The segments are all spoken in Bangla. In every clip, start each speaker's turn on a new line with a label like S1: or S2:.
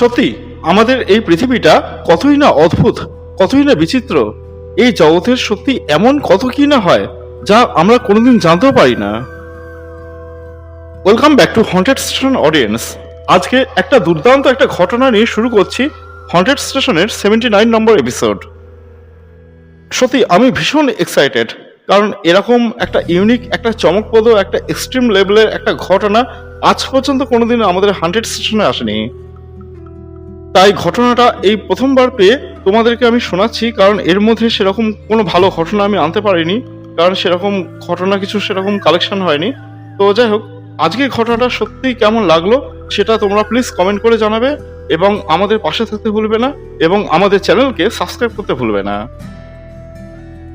S1: সত্যি, আমাদের এই পৃথিবীটা কতই না অদ্ভুত, কতই না বিচিত্র। এই জগতের সত্যি এমন কত কি না হয়, যা আমরা কোনোদিন জানতেও পারি না। Welcome back to haunted station audience আজকে একটা দুর্দান্ত একটা ঘটনা নিয়ে শুরু করছি হন্টেড স্টেশনের সেভেন্টি নাইন নম্বর এপিসোড সত্যি, আমি ভীষণ এক্সাইটেড কারণ এরকম একটা ইউনিক একটা চমকপ্রদ, একটা এক্সট্রিম লেভেলের একটা ঘটনা আজ পর্যন্ত কোনোদিন আমাদের হান্ড্রেড স্টেশনে আসেনি। তাই ঘটনাটা এই প্রথমবার পেয়ে তোমাদেরকে আমি শোনাচ্ছি, কারণ এর মধ্যে সেরকম কোনো ভালো ঘটনা আমি আনতে পারিনি, কারণ সেরকম ঘটনা কিছু সেরকম কালেকশন হয়নি। তো যাই হোক আজকে ঘটনাটা সত্যি কেমন লাগল সেটা তোমরা প্লিজ কমেন্ট করে জানাবে এবং আমাদের পাশে থাকতে ভুলবে না এবং আমাদের চ্যানেলকে সাবস্ক্রাইব করতে ভুলবে না।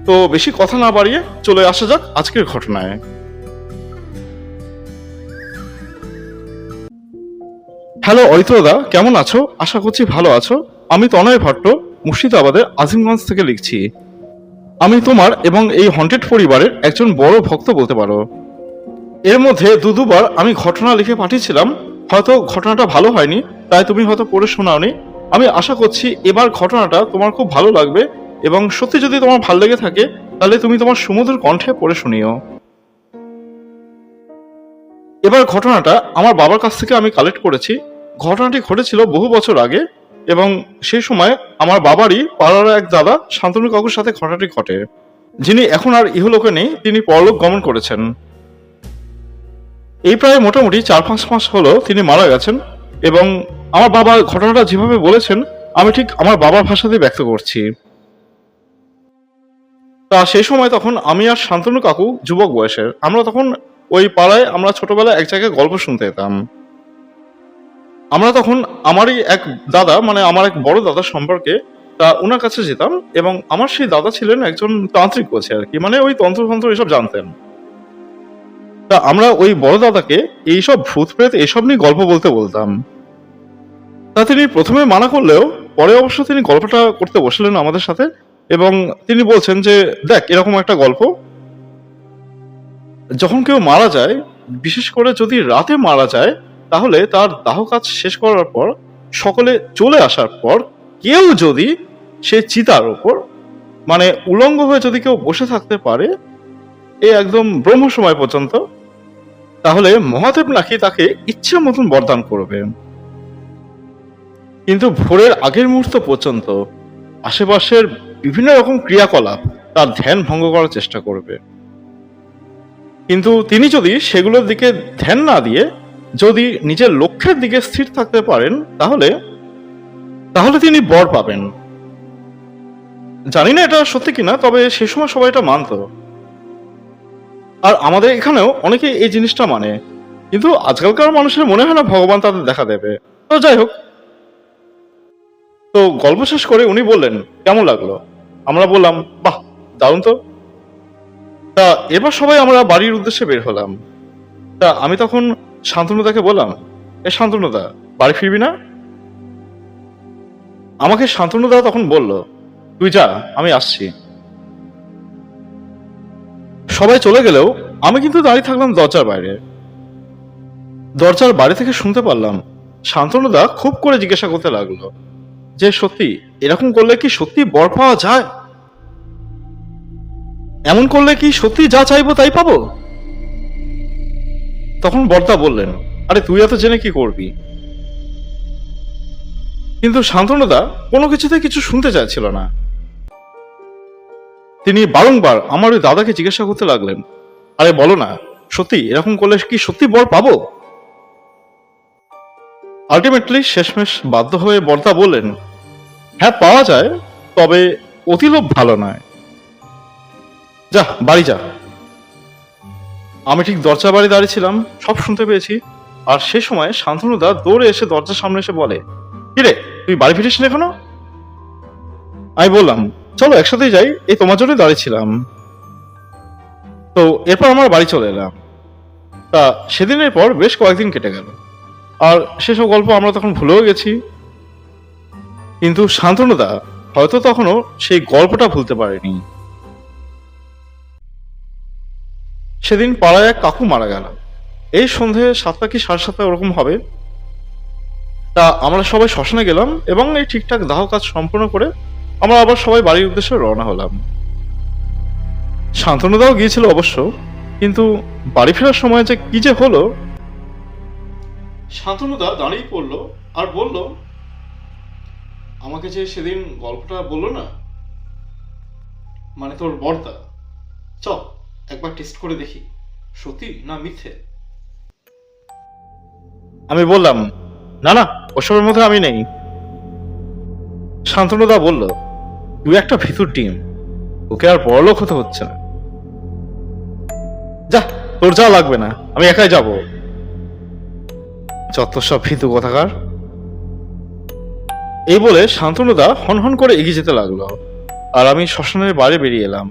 S1: তো বেশি কথা না বাড়িয়ে চলে আসা যাক আজকের ঘটনায়। হ্যালো অরিত্রদা কেমন আছো? আশা করছি ভালো আছো। আমি তনয় ভট্ট, মুর্শিদাবাদের আজিমগঞ্জ থেকে লিখছি। আমি তোমার এবং এই হন্টেড পরিবারের একজন বড় ভক্ত বলতে পারো। এর মধ্যে দু দুবার আমি ঘটনা লিখে পাঠিয়েছিলাম, হয়তো ঘটনাটা ভালো হয়নি, তাই তুমি হয়তো পড়ে শোনাওনি। আমি আশা করছি এবার ঘটনাটা তোমার খুব ভালো লাগবে এবং সত্যি যদি তোমার ভালো লেগে থাকে, তাহলে তুমি তোমার সুমধুর কণ্ঠে পড়ে শুনিও। এবার ঘটনাটা আমার বাবার কাছ থেকে আমি কালেক্ট করেছি। ঘটনাটি ঘটেছিল বহু বছর আগে এবং সেই সময় আমার বাবারই পাড়ার এক দাদা শান্তনু কাকুর সাথে ঘটনাটি ঘটে, যিনি এখন আর ইহলোকে নেই, তিনি পরলোক গমন করেছেন। এই প্রায় মোটামুটি চার পাঁচ মাস হলো তিনি মারা গেছেন এবং আমার বাবা ঘটনাটা যেভাবে বলেছেন, আমি ঠিক আমার বাবার ভাষাতেই ব্যক্ত করছি। তা সেই সময় তখন আমি আর শান্তনু কাকু যুবক বয়সের, আমরা তখন ওই পাড়ায় আমরা ছোটবেলায় এক জায়গায় গল্প শুনতে যেতাম। আমরা তখন আমারই এক দাদা মানে আমার এক বড় দাদা সম্পর্কে, তা ওনার কাছে যেতাম এবং আমার সেই দাদা ছিলেন একজন তান্ত্রিক কোচে আর কি মানে ওই তন্ত্রতন্ত্র এসব জানতেন। তা আমরা ওই বড় দাদাকে এইসব ভূত প্রেত এসব নিয়ে গল্প বলতে বলতাম। তা তিনি প্রথমে মানা করলেও, পরে অবশ্য তিনি গল্পটা করতে বসলেন আমাদের সাথে এবং তিনি বলছেন যে, দেখ, এরকম একটা গল্প। যখন কেউ মারা যায়, বিশেষ করে যদি রাতে মারা যায় তাহলে তার দাহ কাজ শেষ করার পর সকলে চলে আসার পর কেউ যদি সে চিতার ওপর মানে উলঙ্গ হয়ে যদি কেউ বসে থাকতে পারে এই একদম ব্রহ্ম সময় পর্যন্ত, তাহলে মহাদেব নাকি তাকে ইচ্ছে মতন বরদান করবে। কিন্তু ভোরের আগের মুহূর্ত পর্যন্ত আশেপাশের বিভিন্ন রকম ক্রিয়াকলাপ তার ধ্যান ভঙ্গ করার চেষ্টা করবে। কিন্তু তিনি যদি সেগুলোর দিকে ধ্যান না দিয়ে যদি নিজের লক্ষ্যের দিকে স্থির থাকতে পারেন, তাহলে তাহলে তিনি বর পাবেন। জানি না এটা সত্যি কিনা, তবে সে সময় সবাই এটা মানত। আর আমাদের এখানেও অনেকে এই জিনিসটা মানে। কিন্তু আজকালকার মানুষের মনে হয় না ভগবান তাদের দেখা দেবে। তো যাই হোক। তো গল্প শেষ করে উনি বললেন, কেমন লাগল? আমরা বললাম, বাহ, দারুণ তো। তা এবার সবাই আমরা বাড়ির উদ্দেশ্যে বের হলাম। তা আমি তখন শান্তনুদাকে বললাম, এ শান্তনুদা, বাড়ি ফিরবি না? আমাকে শান্তনুদা তখন বলল, তুই যা, আমি আসছি। সবাই চলে গেলেও আমি কিন্তু দাঁড়িয়ে থাকলাম দরজার বাইরে। দরজার বাইরে থেকে শুনতে পারলাম শান্তনুদা খুব করে জিজ্ঞাসা করতে লাগল, যে সত্যি, এরকম করলে কি সত্যি বর পাওয়া যায়? এমন করলে কি সত্যি যা চাইব তাই পাবো? তখন বর্দা বললেন, আরে তুই এত জেনে কি করবি? কিন্তু শান্তনুদা কোনো কিছুতে কিছু শুনতে চাইছিল না। তিনি বারংবার আমার ওই দাদাকে জিজ্ঞাসা করতে লাগলেন, আরে বলো না, সত্যি এরকম করলে কি সত্যি বর পাবো? আলটিমেটলি শেষমেশ বাধ্য হয়ে বর্দা বললেন হ্যাঁ পাওয়া যায়, তবে অতিলোভ ভালো নয়। যা, বাড়ি যা। আমি ঠিক দরজা বাড়ি দাঁড়িয়েছিলাম সব শুনতে পেয়েছি। আর সে সময় শান্তনুদা দৌড়ে এসে দরজার সামনে এসে বলে কিরে তুই বাড়ি ফিরিস না এখনও? আমি বললাম, চলো, একসাথেই যাই, এই তোমার জন্যই দাঁড়িয়েছিলাম তো এরপর আমার বাড়ি চলে এলাম। তা সেদিনের পর বেশ কয়েকদিন কেটে গেল। আর সেসব গল্প আমরা তখন ভুলেও গেছি। কিন্তু শান্তনুদা হয়তো তখনও সেই গল্পটা ভুলতে পারেনি। সেদিন পাড়ায় এক কাকু মারা গেল। এই সন্ধে সাতটা কি সাড়ে সাতটা ওরকম হবে? তা আমরা সবাই শ্মশানে গেলাম এবং এই ঠিকঠাক দাহ কাজ সম্পূর্ণ করে আমরা আবার সবাই বাড়ির উদ্দেশ্যে রওনা হলাম। শান্তনুদাও গিয়েছিল অবশ্য, কিন্তু বাড়ি ফেরার সময় যে কি যে হলো শান্তনুদা দাঁড়িয়ে পড়ল আর বলল, আমাকে যে সেদিন গল্পটা বলল না মানে তোর বর্দা চ একবার টেস্ট করে দেখি। সত্যি না মিথ্যে? আমি বললাম, না না, ওসবের মধ্যে আমি নেই। শান্তনুদা বলল, তুই একটা ভিতর টিম ওকে আর বড়লোক হতে হচ্ছে না। যা, তোর যা লাগবে না, আমি একাই যাব। যত সব ভিতু কথাকার? এই বলে শান্তনুদা হনহন করে এগিয়ে যেতে লাগল, আর আমি শ্মশানের বাইরে বেরিয়ে এলাম।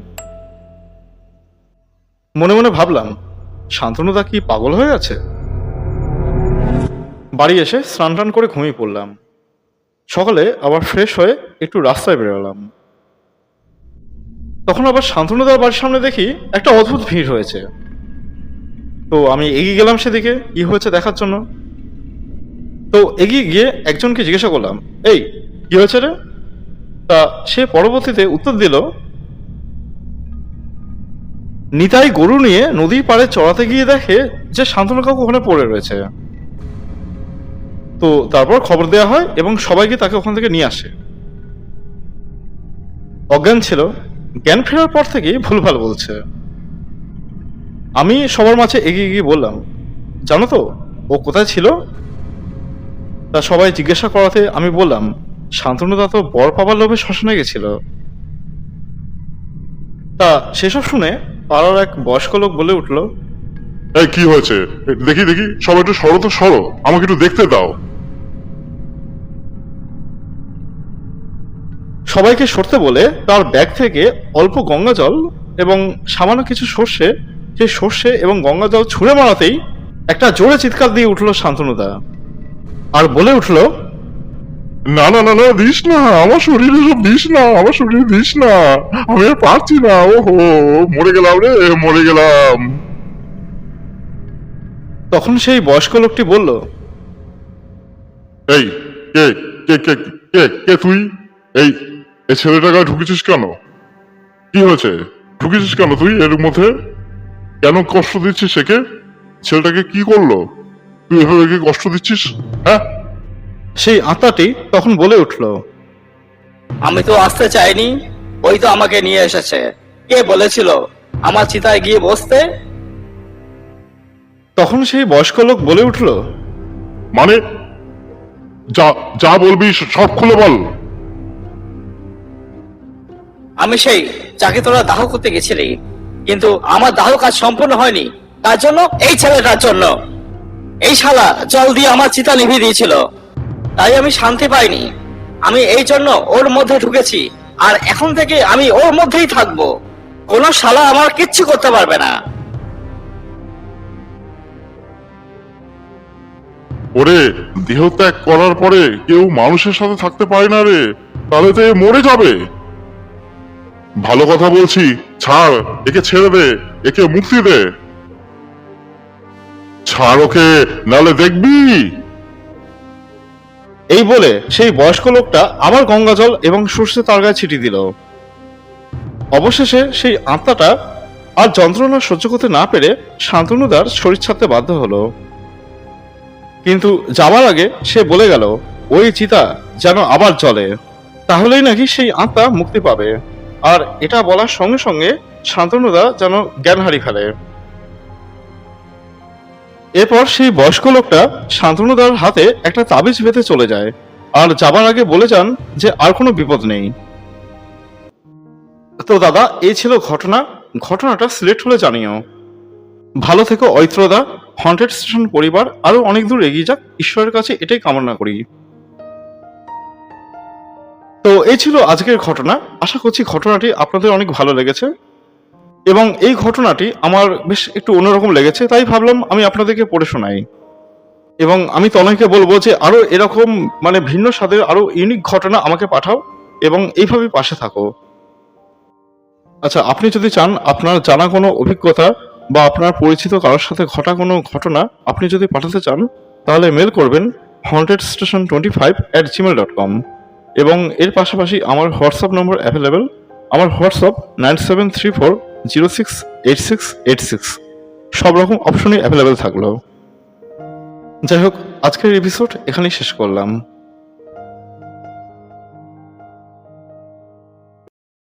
S1: মনে মনে ভাবলাম, শান্তনুদা কি পাগল হয়ে আছে? বাড়ি এসে স্নান টান করে ঘুমিয়ে পড়লাম। সকালে আবার ফ্রেশ হয়ে একটু রাস্তায় বেরোলাম। তখন আবার শান্তনুদার বাড়ির সামনে দেখি একটা অদ্ভুত ভিড় হয়েছে। তো আমি এগিয়ে গেলাম সেদিকে, কি হয়েছে দেখার জন্য? তো এগিয়ে গিয়ে একজনকে জিজ্ঞাসা করলাম, এই, কি হয়েছে রে? তা সে পরবর্তীতে উত্তর দিল নিতাই গরু নিয়ে নদীর পাড়ে চড়াতে গিয়ে দেখে যে শান্তনু কাকু ওখানে পড়ে রয়েছে। তো তারপর খবর দেওয়া হয় এবং সবাইকে তাকে ওখান থেকে নিয়ে আসে। অজ্ঞান ছিল, জ্ঞান ফেরার পর থেকেই ভুলভাল বলছে। আমি সবার মাঝে এগিয়ে গিয়ে বললাম, জানো তো, ও কোথায় ছিল? তা সবাই জিজ্ঞাসা করাতে আমি বললাম শান্তনুদা তো বর পাবার লোভে শ্মশানে গেছিল। তা সেসব শুনে পাড়ার এক বয়স্ক লোক বলে উঠল
S2: এই কি হয়েছে? দেখি দেখি সবাই একটু সরো তো সরো। আমাকে একটু দেখতে দাও।
S1: সবাইকে সরতে বলে তার ব্যাগ থেকে অল্প গঙ্গা জল এবং সামান্য কিছু সর্ষে সেই সর্ষে এবং গঙ্গা জল ছুঁড়ে মারাতেই একটা জোরে চিৎকার দিয়ে উঠল শান্তনুদা। আর বলে উঠল
S2: না না না না দিস না আমার শরীরে সব দিস না আমার শরীরে দিস না। আমি আর পারছি না ওহো মরে গেলাম রে মরে গেলাম।
S1: তখন সেই বয়স্ক লোকটি বলল
S2: এই কে কে কে কে কে তুই? এই এই ছেলেটাকে ঢুকেছিস কেন? কি হয়েছে? ঢুকেছিস কেন তুই এর মধ্যে? কেন কষ্ট দিচ্ছিস সেকে ছেলেটাকে কি করল? তুই এভাবে কি কষ্ট দিচ্ছিস? হ্যাঁ?
S1: সেই আত্মাটি তখন বলে উঠল
S3: আমি তো আসতে চাইনি ওই তো আমাকে নিয়ে এসেছে। কে বলেছিল আমার চিতায় গিয়ে বসতে?
S1: তখন সেই বয়স্ক লোক বলে উঠল
S2: মানে যা যা বলবি সব খুলে বল।
S3: আমি সেই যাকে তোরা দাহ করতে গেছিলি কিন্তু আমার দাহ কাজ সম্পূর্ণ হয়নি তার জন্য এই ছেলেটার জন্য। এই শালা জল দিয়ে আমার চিতা নিভিয়ে দিয়েছিল। তাই আমি শান্তি পাইনি। আমি এই জন্য ওর মধ্যে ঢুকেছি, আর এখন থেকে আমি ওর মধ্যেই থাকব। কোনো শালা আমার কিচ্ছু করতে পারবে না।
S2: ওরে দেহ ত্যাগ করার পরে কেউ মানুষের সাথে থাকতে পারে না রে। তাহলে তো মরে যাবে। ভালো কথা বলছি, ছাড়, একে ছেড়ে দে, একে মুক্তি দে। ছাড় ওকে, নালে দেখবি।
S1: এই বলে সেই বয়স্ক লোকটা আবার গঙ্গা জল এবং সর্ষে তার গায়ে ছিটিয়ে দিল। অবশেষে সেই আত্মাটা আর যন্ত্রণা সহ্য করতে না পেরে শান্তনুদার শরীর ছাড়তে বাধ্য হলো। কিন্তু যাওয়ার আগে সে বলে গেল, ওই চিতা যেন আবার জ্বলে। তাহলেই নাকি সেই আত্মা মুক্তি পাবে। আর এটা বলার সঙ্গে সঙ্গে শান্তনুদা যেন জ্ঞান হারিয়ে ফেলে এরপর সেই বয়স্ক লোকটা শান্তনুদার হাতে একটা তাবিজ বেঁধে চলে যায় আর যাবার আগে বলে যান যে আর কোনো বিপদ নেই। তো দাদা, এই ছিল ঘটনা। ঘটনাটা সিলেক্ট হলে জানিও। ভালো থেকো ঐত্রদা। হন্টেড স্টেশন পরিবার আরও অনেক দূর এগিয়ে যাক। ঈশ্বরের কাছে এটাই কামনা করি। তো এই ছিল আজকের ঘটনা। আশা করছি ঘটনাটি আপনাদের অনেক ভালো লেগেছে। এবং এই ঘটনাটি আমার বেশ একটু অন্যরকম লেগেছে, তাই ভাবলাম আমি আপনাদেরকে পড়ে শোনাই। এবং আমি তনয়কে বলব যে আরও এরকম মানে ভিন্ন স্বাদের আরও ইউনিক ঘটনা আমাকে পাঠাও এবং এইভাবে পাশে থাকো। আচ্ছা আপনি যদি চান আপনার জানা কোনো অভিজ্ঞতা বা আপনার পরিচিত কারোর সাথে ঘটা কোনো ঘটনা আপনি যদি পাঠাতে চান, তাহলে মেল করবেন haunted station twenty five at gmail dot com এবং এর পাশাপাশি আমার হোয়াটসঅ্যাপ নম্বর অ্যাভেলেবেল আমার WhatsApp nine seven three four zero six, eight six eight six. সব রকম অপশনই অ্যাভেলেবেল থাকল। যাই হোক, আজকের এপিসোড এখানেই শেষ করলাম।